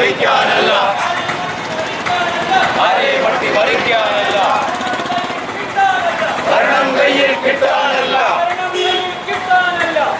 ആരെയും അട്ടിമറിക്കാനല്ല ആരെയും അട്ടിമറിക്കാനല്ല ഭരണം കയ്യിൽ കിട്ടാനല്ല.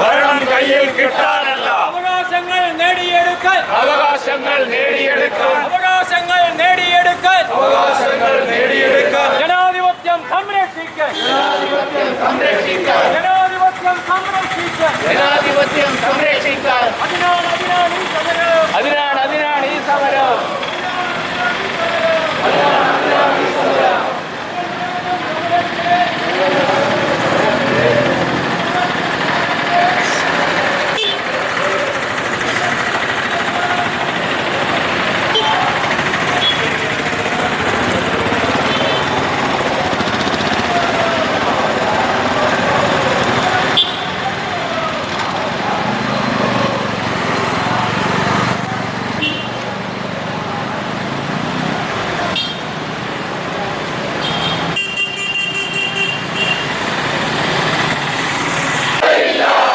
ഭരണം കയ്യിൽ കിട്ടാനല്ല. അവകാശങ്ങൾ നേടിയെടുക്കാൻ അവകാശങ്ങൾ നേടിയെടുക്കാൻ അവകാശങ്ങൾ നേടിയെടുക്കാൻ അവകാശങ്ങൾ നേടിയെടുക്കാൻ ജനാധിപത്യം സംരക്ഷിക്കാൻ സംരക്ഷിക്കാൻ ജനാധിപത്യം സംരക്ഷിക്കാൻ ജനാധിപത്യം സംരക്ഷിക്കാൻ അതിനാണ് അതിനാണ് ഈ സമരം അതിനാണ് അതിനാണ് ഈ സമരം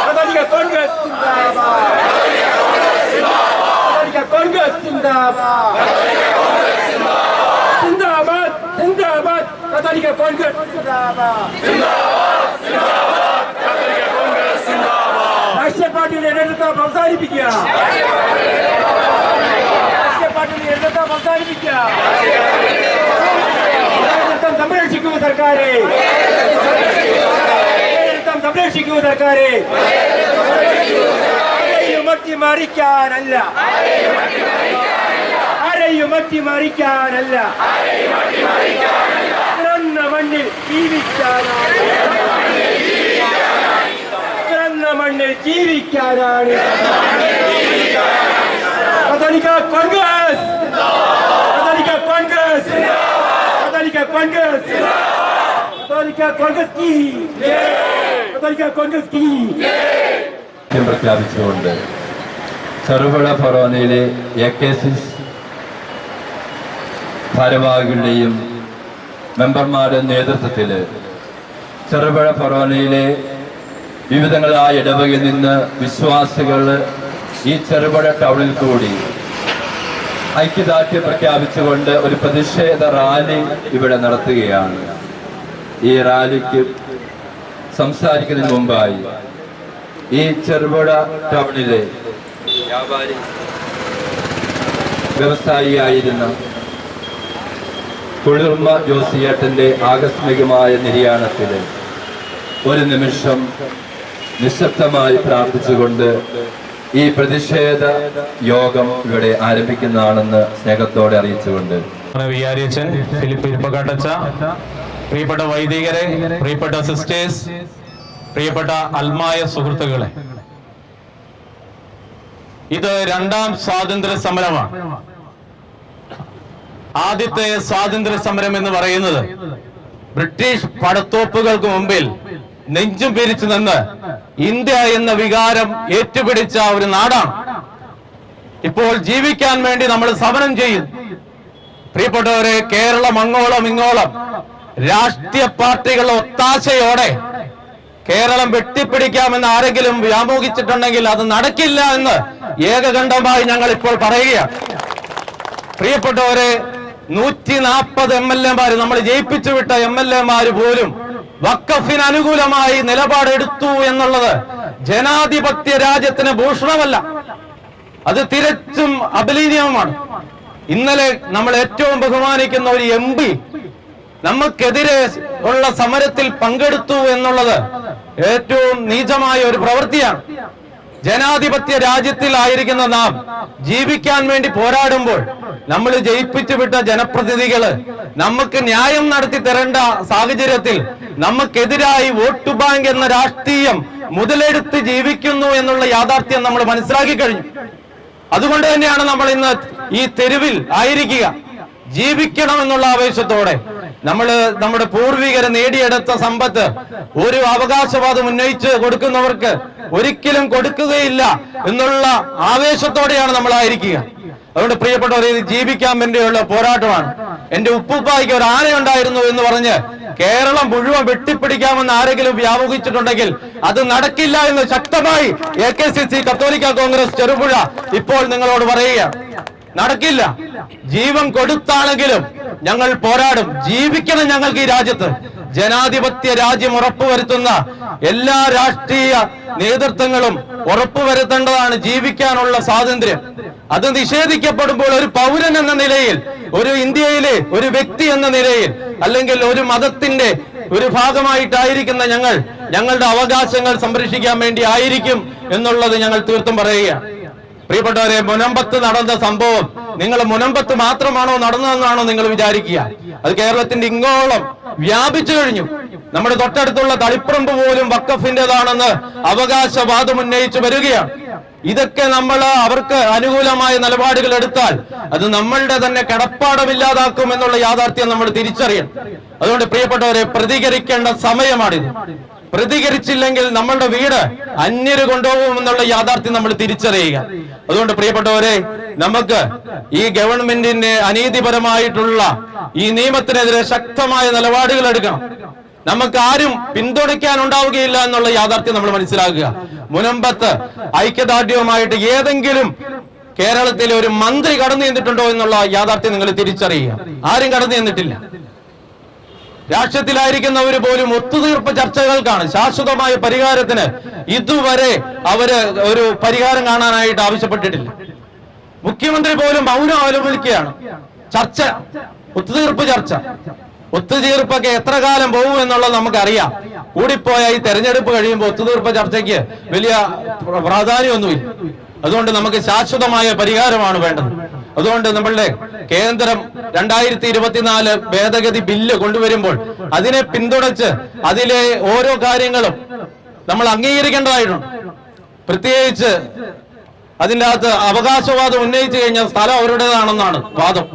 കത്തോലിക്ക കോൺഗ്രസ് സിന്ദാബാദ് കത്തോലിക്ക കോൺഗ്രസ് സിന്ദാബാദ് സിന്ദാബാദ് സിന്ദാബാദ് കത്തോലിക്ക കോൺഗ്രസ് രാഷ്ട്രീയ പാർട്ടിയുടെ എതിർത്തം അവസാനിപ്പിക്കുക രാഷ്ട്രീയ പാർട്ടിയുടെ എതിർത്തം അവസാനിപ്പിക്കുക സംരക്ഷിക്കൂ സർക്കാരെ സംരക്ഷിക്കൂ സർക്കാരെ ആരെയും അട്ടിമറിക്കാനല്ല ആരെയും അട്ടിമറിക്കാനല്ല പിറന്ന മണ്ണിൽ ജീവിക്കാനാണ്. പിറന്ന മണ്ണിൽ ജീവിക്കാനാണ്. കത്തോലിക്ക കോൺഗ്രസ്. കത്തോലിക്ക കോൺഗ്രസ്. കത്തോലിക്ക കോൺഗ്രസ്. കത്തോലിക്ക കോൺഗ്രസ് കത്തോലിക്ക കോൺഗ്രസ് കീ പ്രഖ്യാപിച്ചുകൊണ്ട് ചെറുപുഴ ഫൊറോനയിലെ എ കെ സി ഭാരവാഹികളുടെയും മെമ്പർമാരുടെ നേതൃത്വത്തിൽ ചെറുപുഴ ഫൊറോനയിലെ വിവിധങ്ങളായ ഇടവകയിൽ നിന്ന് വിശ്വാസികൾ ഈ ചെറുപുഴ ടൗണിൽ കൂടി ഐക്യദാർഢ്യം പ്രഖ്യാപിച്ചുകൊണ്ട് ഒരു പ്രതിഷേധ റാലി ഇവിടെ നടത്തുകയാണ്. ഈ റാലിക്ക് സംസാരിക്കുന്നതിന് മുമ്പായി ഈ ചെറുപുഴ ടൗണിലെ വ്യവസായിയായിരുന്ന കുളിർമ ജോസിയേട്ടന്റെ ആകസ്മികമായ നിര്യാണത്തിൽ ഒരു നിമിഷം നിശബ്ദമായി പ്രാർത്ഥിച്ചുകൊണ്ട് ഈ പ്രതിഷേധ യോഗം ഇവിടെ ആരംഭിക്കുന്നതാണെന്ന് സ്നേഹത്തോടെ അറിയിച്ചുകൊണ്ട്. ഫിലിപ്പ് പ്രിയപ്പെട്ട വൈദികരെ പ്രിയപ്പെട്ട സിസ്റ്റേഴ്സ് പ്രിയപ്പെട്ട അൽമായ സുഹൃത്തുക്കളെ. ഇത് രണ്ടാം സ്വാതന്ത്ര്യ സമരമാണ് ആദ്യത്തെ സ്വാതന്ത്ര്യ സമരം എന്ന് പറയുന്നത് ബ്രിട്ടീഷ് പടത്തോപ്പുകൾക്ക് മുമ്പിൽ നെഞ്ചും പിരിച്ചു നിന്ന് ഇന്ത്യ എന്ന വികാരം ഏറ്റുപിടിച്ച ഒരു നാടാണ്. ഇപ്പോൾ ജീവിക്കാൻ വേണ്ടി നമ്മൾ സമരം ചെയ്യും. പ്രിയപ്പെട്ടവരെ കേരളം അങ്ങോളം ഇങ്ങോളം രാഷ്ട്രീയ പാർട്ടികളുടെ ഒത്താശയോടെ കേരളം വെട്ടിപ്പിടിക്കാമെന്ന് ആരെങ്കിലും വ്യാമോഹിച്ചിട്ടുണ്ടെങ്കിൽ അത് നടക്കില്ല എന്ന് ഏകകണ്ഠമായി ഞങ്ങൾ ഇപ്പോൾ പറയുകയാണ്. പ്രിയപ്പെട്ടവരെ നൂറ്റി നാൽപ്പത് എം എൽ എമാര് നമ്മൾ ജയിപ്പിച്ചു വിട്ട എം എൽ എമാര് പോലും വക്കഫിന് അനുകൂലമായി നിലപാടെടുത്തു എന്നുള്ളത് ജനാധിപത്യ രാജ്യത്തിന് ഭൂഷണമല്ല. അത് തിരച്ചും അപലീനീയമാണ് ഇന്നലെ നമ്മൾ ഏറ്റവും ബഹുമാനിക്കുന്ന ഒരു എം പി നമുക്കെതിരെ ഉള്ള സമരത്തിൽ പങ്കെടുത്തു എന്നുള്ളത് ഏറ്റവും നീചമായ ഒരു പ്രവൃത്തിയാണ്. ജനാധിപത്യ രാജ്യത്തിലായിരിക്കുന്ന നാം ജീവിക്കാൻ വേണ്ടി പോരാടുമ്പോൾ നമ്മൾ ജയിപ്പിച്ചു വിട്ട ജനപ്രതിനിധികൾ നമുക്ക് ന്യായം നടത്തി തരേണ്ട സാഹചര്യത്തിൽ നമുക്കെതിരായി വോട്ട് ബാങ്ക് എന്ന രാഷ്ട്രീയം മുതലെടുത്ത് ജീവിക്കുന്നു എന്നുള്ള യാഥാർത്ഥ്യം നമ്മൾ മനസ്സിലാക്കി കഴിഞ്ഞു. അതുകൊണ്ട് തന്നെയാണ് നമ്മൾ ഇന്ന് ഈ തെരുവിൽ ആയിരിക്കുക. ജീവിക്കണം എന്നുള്ള ആവേശത്തോടെ നമ്മൾ നമ്മുടെ പൂർവികർ നേടിയെടുത്ത സമ്പത്ത് ഒരു അവകാശവാദം ഉന്നയിച്ച് കൊടുക്കുന്നവർക്ക് ഒരിക്കലും കൊടുക്കുകയില്ല എന്നുള്ള ആവേശത്തോടെയാണ് നമ്മൾ ആയിരിക്കുക. അതുകൊണ്ട് പ്രിയപ്പെട്ടവർ ഇത് ജീവിക്കാൻ വേണ്ടിയുള്ള പോരാട്ടമാണ്. എന്റെ ഉപ്പുപ്പായിക്ക് ഒരു ആനയുണ്ടായിരുന്നു എന്ന് പറഞ്ഞ് കേരളം മുഴുവൻ വെട്ടിപ്പിടിക്കാമെന്ന് ആരെങ്കിലും വ്യാപകിച്ചിട്ടുണ്ടെങ്കിൽ അത് നടക്കില്ല എന്ന് ശക്തമായി എ കെ സി സി കത്തോലിക്ക കോൺഗ്രസ് ചെറുപുഴ ഇപ്പോൾ നിങ്ങളോട് പറയുകയാണ്. നടക്കില്ല. ജീവൻ കൊടുത്താണെങ്കിലും ഞങ്ങൾ പോരാടും. ജീവിക്കണം ഞങ്ങൾക്ക് ഈ രാജ്യത്ത്. ജനാധിപത്യ രാജ്യം ഉറപ്പുവരുത്തുന്ന എല്ലാ രാഷ്ട്രീയ നേതൃത്വങ്ങളും ഉറപ്പുവരുത്തേണ്ടതാണ് ജീവിക്കാനുള്ള സ്വാതന്ത്ര്യം. അത് നിഷേധിക്കപ്പെടുമ്പോൾ ഒരു പൗരൻ എന്ന നിലയിൽ ഒരു ഇന്ത്യയിലെ ഒരു വ്യക്തി എന്ന നിലയിൽ അല്ലെങ്കിൽ ഒരു മതത്തിന്റെ ഒരു ഭാഗമായിട്ടായിരിക്കുന്ന ഞങ്ങൾ ഞങ്ങളുടെ അവകാശങ്ങൾ സംരക്ഷിക്കാൻ വേണ്ടി ആയിരിക്കും എന്നുള്ളത് ഞങ്ങൾ തീർത്തും പറയുകയാണ്. പ്രിയപ്പെട്ടവരെ മുനമ്പത്ത് നടന്ന സംഭവം നിങ്ങൾ മുനമ്പത്ത് മാത്രമാണോ നടന്നതെന്നാണോ നിങ്ങൾ വിചാരിക്കുക. അത് കേരളത്തിന്റെ ഇങ്ങോളം വ്യാപിച്ചു കഴിഞ്ഞു. നമ്മുടെ തൊട്ടടുത്തുള്ള തളിപ്പറമ്പ് പോലും വക്കഫിന്റേതാണെന്ന് അവകാശവാദം ഉന്നയിച്ചു വരികയാണ്. ഇതൊക്കെ നമ്മൾ അവർക്ക് അനുകൂലമായ നിലപാടുകൾ എടുത്താൽ അത് നമ്മളുടെ തന്നെ കടപ്പാടമില്ലാതാക്കും എന്നുള്ള യാഥാർത്ഥ്യം നമ്മൾ തിരിച്ചറിയണം. അതുകൊണ്ട് പ്രിയപ്പെട്ടവരെ പ്രതികരിക്കേണ്ട സമയമാണിത്. പ്രതികരിച്ചില്ലെങ്കിൽ നമ്മളുടെ വീട് അന്യര് കൊണ്ടുപോകും എന്നുള്ള യാഥാർത്ഥ്യം നമ്മൾ തിരിച്ചറിയുക. അതുകൊണ്ട് പ്രിയപ്പെട്ടവരെ നമുക്ക് ഈ ഗവൺമെന്റിന്റെ അനീതിപരമായിട്ടുള്ള ഈ നിയമത്തിനെതിരെ ശക്തമായ നിലപാടുകൾ എടുക്കണം. നമുക്ക് ആരും പിന്തുണയ്ക്കാൻ ഉണ്ടാവുകയില്ല എന്നുള്ള യാഥാർത്ഥ്യം നമ്മൾ മനസ്സിലാക്കുക. മുനമ്പത്ത് ഐക്യദാർഢ്യവുമായിട്ട് ഏതെങ്കിലും കേരളത്തിലെ ഒരു മന്ത്രി കടന്നു ചെന്നിട്ടുണ്ടോ എന്നുള്ള യാഥാർത്ഥ്യം നിങ്ങൾ തിരിച്ചറിയുക. ആരും കടന്നു ചെന്നിട്ടില്ല. രാഷ്ട്രീയത്തിലായിരിക്കുന്നവർ പോലും ഒത്തുതീർപ്പ് ചർച്ചകൾക്കാണ് ശാശ്വതമായ പരിഹാരത്തിന് ഇതുവരെ അവർ ഒരു പരിഹാരം കാണാനായിട്ട് ആവശ്യപ്പെട്ടിട്ടില്ല. മുഖ്യമന്ത്രി പോലും മൗനം അവലംബിക്കുകയാണ് ചർച്ച ഒത്തുതീർപ്പ് ചർച്ച. ഒത്തുതീർപ്പൊക്കെ എത്ര കാലം പോകും എന്നുള്ളത് നമുക്കറിയാം. കൂടിപ്പോയ ഈ തെരഞ്ഞെടുപ്പ് കഴിയുമ്പോൾ ഒത്തുതീർപ്പ് ചർച്ചയ്ക്ക് വലിയ പ്ര- പ്രാധാന്യമൊന്നുമില്ല. അതുകൊണ്ട് നമുക്ക് ശാശ്വതമായ പരിഹാരമാണ് വേണ്ടത്. അതുകൊണ്ട് നമ്മളുടെ കേന്ദ്രം രണ്ടായിരത്തി ഇരുപത്തിനാല് ഭേദഗതി ബില്ല് കൊണ്ടുവരുമ്പോൾ അതിനെ പിന്തുണച്ച് അതിലെ ഓരോ കാര്യങ്ങളും നമ്മൾ അംഗീകരിക്കേണ്ടതായിട്ടുണ്ട്. പ്രത്യേകിച്ച് അതിന്റെ അകത്ത് അവകാശവാദം ഉന്നയിച്ചു കഴിഞ്ഞാൽ സ്ഥലം അവരുടേതാണെന്നാണ് വാദം.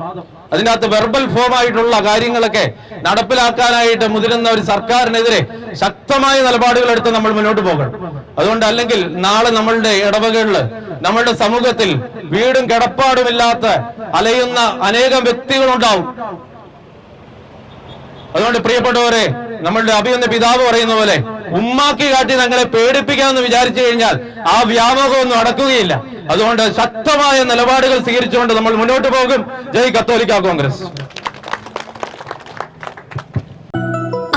അതിന്റെ അകത്ത് വെർബൽ ഫോം ആയിട്ടുള്ള കാര്യങ്ങളൊക്കെ നടപ്പിലാക്കാനായിട്ട് മുതിരുന്ന ഒരു സർക്കാരിനെതിരെ ശക്തമായ നിലപാടുകൾ എടുത്ത് നമ്മൾ മുന്നോട്ട് പോകണം. അതുകൊണ്ട് അല്ലെങ്കിൽ നാളെ നമ്മളുടെ ഇടവകളിൽ നമ്മളുടെ സമൂഹത്തിൽ വീടും കിടപ്പാടുമില്ലാത്ത അലയുന്ന അനേകം വ്യക്തികളുണ്ടാവും. അതുകൊണ്ട് പ്രിയപ്പെട്ടവരെ നമ്മളുടെ അഭിയന്ന പിതാവ് പറയുന്ന പോലെ ഉമ്മാക്കി കാട്ടി തങ്ങളെ പേടിപ്പിക്കാമെന്ന് വിചാരിച്ചു കഴിഞ്ഞാൽ ആ വ്യാമോഹമൊന്നും അടക്കുകയില്ല. അതുകൊണ്ട് ശക്തമായ നിലപാടുകൾ സ്വീകരിച്ചുകൊണ്ട് നമ്മൾ മുന്നോട്ട് പോകും. ജയ് കത്തോലിക്ക കോൺഗ്രസ്.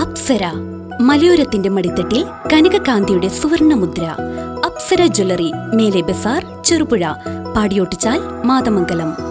അപ്സര മലയോരത്തിന്റെ മടിത്തട്ടിൽ കനകകാന്തിയുടെ സുവർണമുദ്ര. അപ്സര ജ്വല്ലറി മേലെ ബസാർ ചെറുപുഴ പാടിയോട്ടിച്ചാൽ മാതമംഗലം.